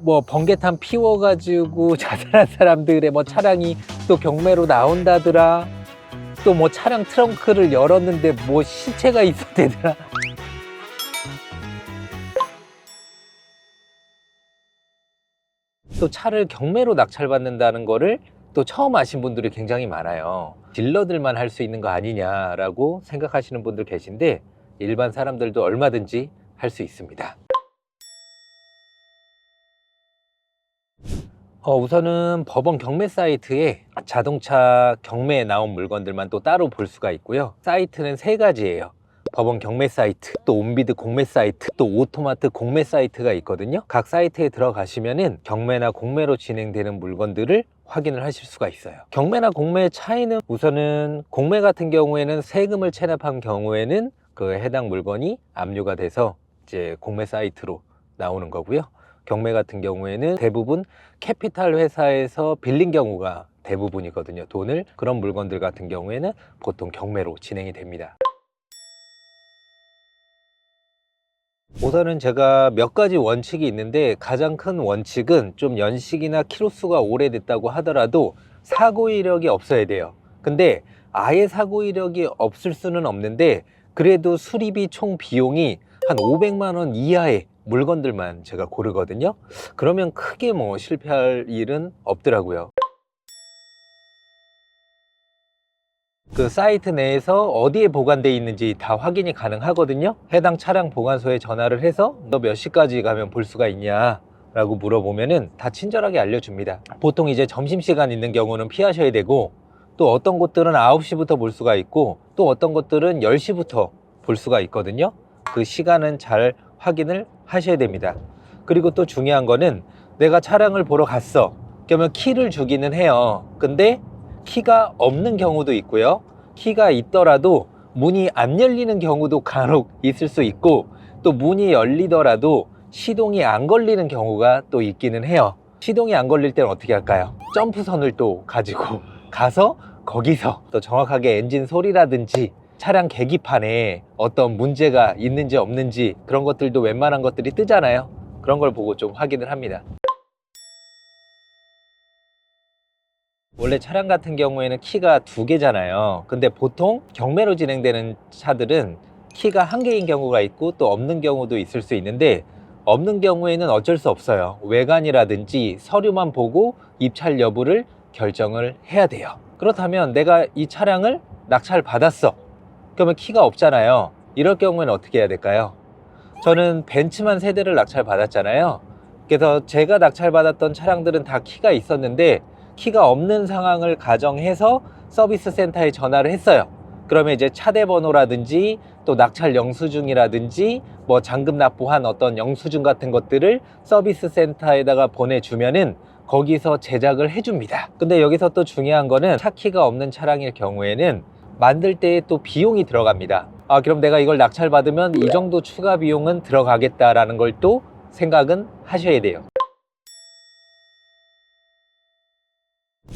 뭐 번개탄 피워가지고 자살한 사람들의 뭐 차량이 또 경매로 나온다더라. 또 뭐 차량 트렁크를 열었는데 뭐 시체가 있었대더라. 또 차를 경매로 낙찰받는다는 거를 또 처음 아신 분들이 굉장히 많아요. 딜러들만 할 수 있는 거 아니냐라고 생각하시는 분들 계신데 일반 사람들도 얼마든지 할 수 있습니다. 어, 우선은 법원 경매 사이트에 자동차 경매에 나온 물건들만 또 따로 볼 수가 있고요. 사이트는 세 가지예요. 법원 경매 사이트, 또 온비드 공매 사이트, 또 오토마트 공매 사이트가 있거든요. 각 사이트에 들어가시면은 경매나 공매로 진행되는 물건들을 확인을 하실 수가 있어요. 경매나 공매의 차이는 우선은 공매 같은 경우에는 세금을 체납한 경우에는 그 해당 물건이 압류가 돼서 이제 공매 사이트로 나오는 거고요. 경매 같은 경우에는 대부분 캐피탈 회사에서 빌린 경우가 대부분이거든요. 돈을 그런 물건들 같은 경우에는 보통 경매로 진행이 됩니다. 우선은 제가 몇 가지 원칙이 있는데 가장 큰 원칙은 좀 연식이나 키로수가 오래됐다고 하더라도 사고 이력이 없어야 돼요. 근데 아예 사고 이력이 없을 수는 없는데 그래도 수리비 총 비용이 한 500만 원 이하의 물건들만 제가 고르거든요. 그러면 크게 뭐 실패할 일은 없더라고요. 그 사이트 내에서 어디에 보관되어 있는지 다 확인이 가능하거든요. 해당 차량 보관소에 전화를 해서 너 몇 시까지 가면 볼 수가 있냐? 라고 물어보면은 다 친절하게 알려줍니다. 보통 이제 점심시간 있는 경우는 피하셔야 되고 또 어떤 곳들은 9시부터 볼 수가 있고 또 어떤 곳들은 10시부터 볼 수가 있거든요. 그 시간은 잘 확인을 하셔야 됩니다. 그리고 또 중요한 거는 내가 차량을 보러 갔어. 그러면 키를 주기는 해요. 근데 키가 없는 경우도 있고요. 키가 있더라도 문이 안 열리는 경우도 간혹 있을 수 있고 또 문이 열리더라도 시동이 안 걸리는 경우가 또 있기는 해요. 시동이 안 걸릴 때는 어떻게 할까요? 점프선을 또 가지고 가서 거기서 또 정확하게 엔진 소리라든지 차량 계기판에 어떤 문제가 있는지 없는지 그런 것들도 웬만한 것들이 뜨잖아요. 그런 걸 보고 좀 확인을 합니다. 원래 차량 같은 경우에는 키가 두 개잖아요. 근데 보통 경매로 진행되는 차들은 키가 한 개인 경우가 있고 또 없는 경우도 있을 수 있는데 없는 경우에는 어쩔 수 없어요. 외관이라든지 서류만 보고 입찰 여부를 결정을 해야 돼요. 그렇다면 내가 이 차량을 낙찰 받았어. 그러면 키가 없잖아요. 이럴 경우에는 어떻게 해야 될까요? 저는 벤츠만 세 대를 낙찰 받았잖아요. 그래서 제가 낙찰 받았던 차량들은 다 키가 있었는데 키가 없는 상황을 가정해서 서비스 센터에 전화를 했어요. 그러면 이제 차대 번호라든지 또 낙찰 영수증이라든지 뭐 잔금 납부한 어떤 영수증 같은 것들을 서비스 센터에다가 보내주면은 거기서 제작을 해줍니다. 근데 여기서 또 중요한 거는 차 키가 없는 차량일 경우에는 만들 때에 또 비용이 들어갑니다. 아, 그럼 내가 이걸 낙찰 받으면 이 정도 추가 비용은 들어가겠다라는 걸 또 생각은 하셔야 돼요.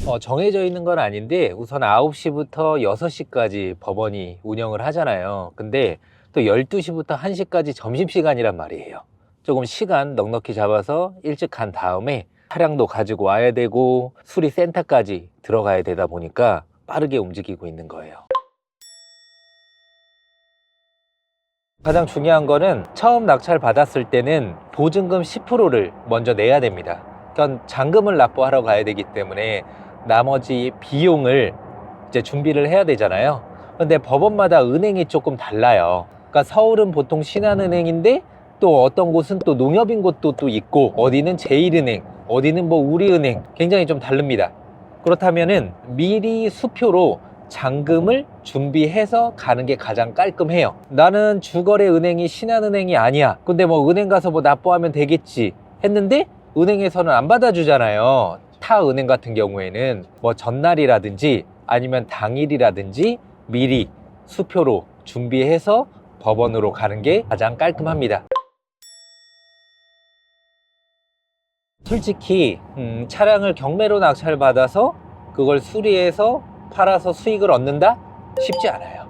어, 정해져 있는 건 아닌데 우선 9시부터 6시까지 법원이 운영을 하잖아요. 근데 또 12시부터 1시까지 점심시간이란 말이에요. 조금 시간 넉넉히 잡아서 일찍 간 다음에 차량도 가지고 와야 되고 수리센터까지 들어가야 되다 보니까 빠르게 움직이고 있는 거예요. 가장 중요한 거는 처음 낙찰 받았을 때는 보증금 10%를 먼저 내야 됩니다. 그러니까 잔금을 납부하러 가야 되기 때문에 나머지 비용을 이제 준비를 해야 되잖아요. 근데 법원마다 은행이 조금 달라요. 그러니까 서울은 보통 신한은행인데 또 어떤 곳은 또 농협인 곳도 또 있고 어디는 제일은행, 어디는 뭐 우리은행 굉장히 좀 다릅니다. 그렇다면은 미리 수표로 잔금을 준비해서 가는 게 가장 깔끔해요. 나는 주거래 은행이 신한은행이 아니야. 근데 뭐 은행 가서 뭐 납부하면 되겠지 했는데 은행에서는 안 받아주잖아요. 타 은행 같은 경우에는 뭐 전날이라든지 아니면 당일이라든지 미리 수표로 준비해서 법원으로 가는 게 가장 깔끔합니다. 솔직히 음, 차량을 경매로 낙찰받아서 그걸 수리해서 팔아서 수익을 얻는다? 쉽지 않아요.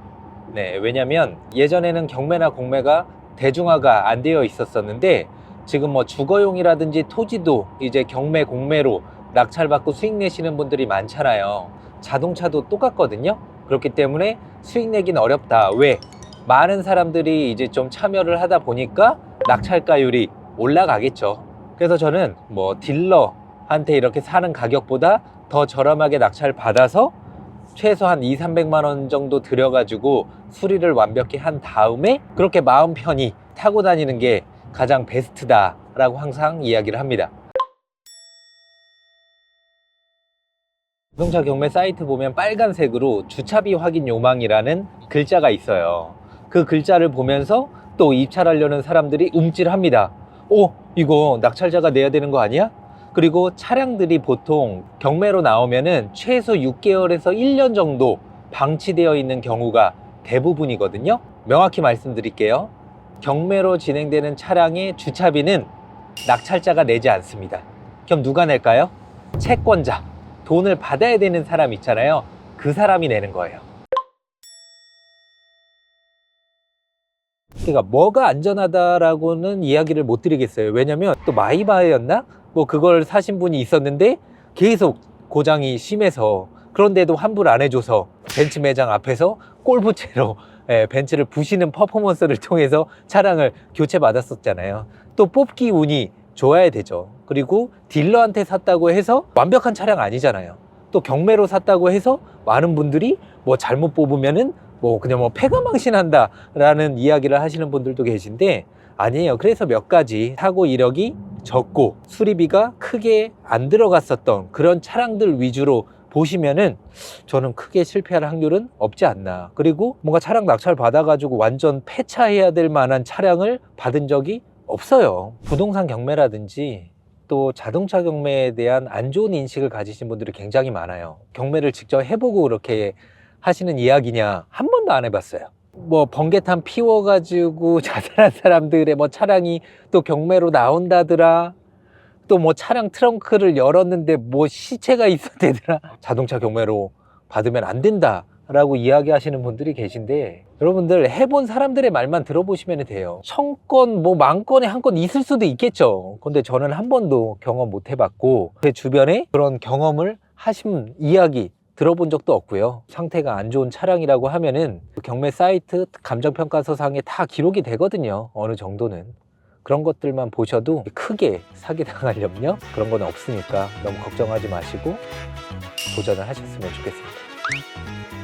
네, 왜냐면 예전에는 경매나 공매가 대중화가 안 되어 있었었는데 지금 뭐 주거용이라든지 토지도 이제 경매 공매로 낙찰받고 수익 내시는 분들이 많잖아요. 자동차도 똑같거든요. 그렇기 때문에 수익 내긴 어렵다. 왜? 많은 사람들이 이제 좀 참여를 하다 보니까 낙찰가율이 올라가겠죠. 그래서 저는 뭐 딜러한테 이렇게 사는 가격보다 더 저렴하게 낙찰 받아서 최소한 2, 300만 원 정도 들여가지고 수리를 완벽히 한 다음에 그렇게 마음 편히 타고 다니는 게 가장 베스트다라고 항상 이야기를 합니다. 자동차 경매 사이트 보면 빨간색으로 주차비 확인 요망이라는 글자가 있어요. 그 글자를 보면서 또 입찰하려는 사람들이 움찔합니다. 오, 이거 낙찰자가 내야 되는 거 아니야? 그리고 차량들이 보통 경매로 나오면은 최소 6개월에서 1년 정도 방치되어 있는 경우가 대부분이거든요. 명확히 말씀드릴게요. 경매로 진행되는 차량의 주차비는 낙찰자가 내지 않습니다. 그럼 누가 낼까요? 채권자. 돈을 받아야 되는 사람 있잖아요. 그 사람이 내는 거예요. 그러니까 뭐가 안전하다라고는 이야기를 못 드리겠어요. 왜냐면 또 마이바흐였나? 뭐 그걸 사신 분이 있었는데 계속 고장이 심해서 그런데도 환불 안 해줘서 벤츠 매장 앞에서 골프채로 예, 벤츠를 부시는 퍼포먼스를 통해서 차량을 교체 받았었잖아요. 또 뽑기 운이 좋아야 되죠. 그리고 딜러한테 샀다고 해서 완벽한 차량 아니잖아요. 또 경매로 샀다고 해서 많은 분들이 뭐 잘못 뽑으면은 뭐 그냥 뭐 패가망신한다라는 이야기를 하시는 분들도 계신데 아니에요. 그래서 몇 가지 사고 이력이 적고 수리비가 크게 안 들어갔었던 그런 차량들 위주로 보시면은 저는 크게 실패할 확률은 없지 않나. 그리고 뭔가 차량 낙찰 받아가지고 완전 폐차해야 될 만한 차량을 받은 적이 없어요. 부동산 경매라든지 또 자동차 경매에 대한 안 좋은 인식을 가지신 분들이 굉장히 많아요. 경매를 직접 해보고 그렇게 하시는 이야기냐 한 번도 안 해봤어요. 뭐 번개탄 피워가지고 자살한 사람들의 뭐 차량이 또 경매로 나온다더라. 또 뭐 차량 트렁크를 열었는데 뭐 시체가 있었대더라. 자동차 경매로 받으면 안 된다 라고 이야기하시는 분들이 계신데 여러분들 해본 사람들의 말만 들어보시면 돼요. 천 건, 뭐 만 건에 한 건 있을 수도 있겠죠. 근데 저는 한 번도 경험 못 해봤고 제 주변에 그런 경험을 하신 이야기 들어본 적도 없고요. 상태가 안 좋은 차량이라고 하면은 그 경매 사이트 감정평가서상에 다 기록이 되거든요. 어느 정도는. 그런 것들만 보셔도 크게 사기당할 염려 그런 건 없으니까 너무 걱정하지 마시고 도전을 하셨으면 좋겠습니다.